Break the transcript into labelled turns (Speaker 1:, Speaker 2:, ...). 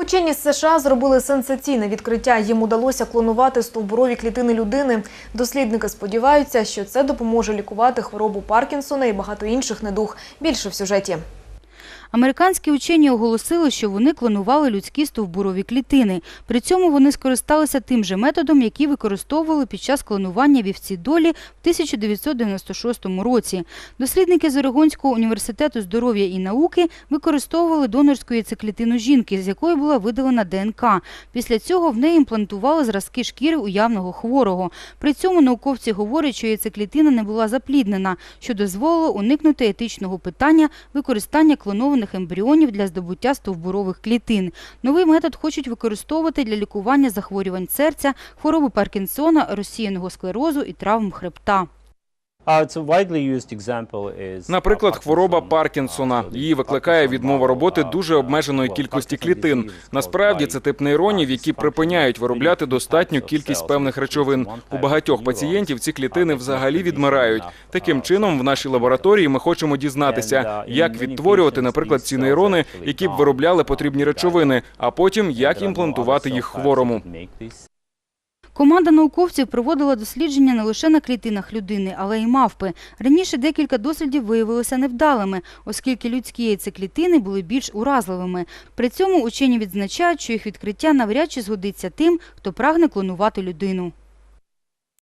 Speaker 1: Учені з США зробили сенсаційне відкриття. Їм удалося клонувати стовбурові клітини людини. Дослідники сподіваються, що це допоможе лікувати хворобу Паркінсона і багато інших недуг. Більше в сюжеті.
Speaker 2: Американські учені оголосили, що вони клонували людські стовбурові клітини. При цьому вони скористалися тим же методом, який використовували під час клонування вівці долі в 1996 році. Дослідники з Орегонського університету здоров'я і науки використовували донорську яйцеклітину жінки, з якої була видалена ДНК. Після цього в неї імплантували зразки шкіри уявного хворого. При цьому науковці говорять, що яйцеклітина не була запліднена, що дозволило уникнути етичного питання використання клонованих ембріонів для здобуття стовбурових клітин. Новий метод хочуть використовувати для лікування захворювань серця, хвороби Паркінсона, розсіяного склерозу і травм хребта.
Speaker 3: Наприклад, хвороба Паркінсона. Її викликає відмова роботи дуже обмеженої кількості клітин. Насправді це тип нейронів, які припиняють виробляти достатню кількість певних речовин. У багатьох пацієнтів ці клітини взагалі відмирають. Таким чином, в нашій лабораторії ми хочемо дізнатися, як відтворювати, наприклад, ці нейрони, які б виробляли потрібні речовини, а потім як імплантувати їх хворому.
Speaker 2: Команда науковців проводила дослідження не лише на клітинах людини, але й мавпи. Раніше декілька дослідів виявилося невдалими, оскільки людські яйцеклітини були більш уразливими. При цьому учені відзначають, що їх відкриття навряд чи згодиться тим, хто прагне клонувати людину.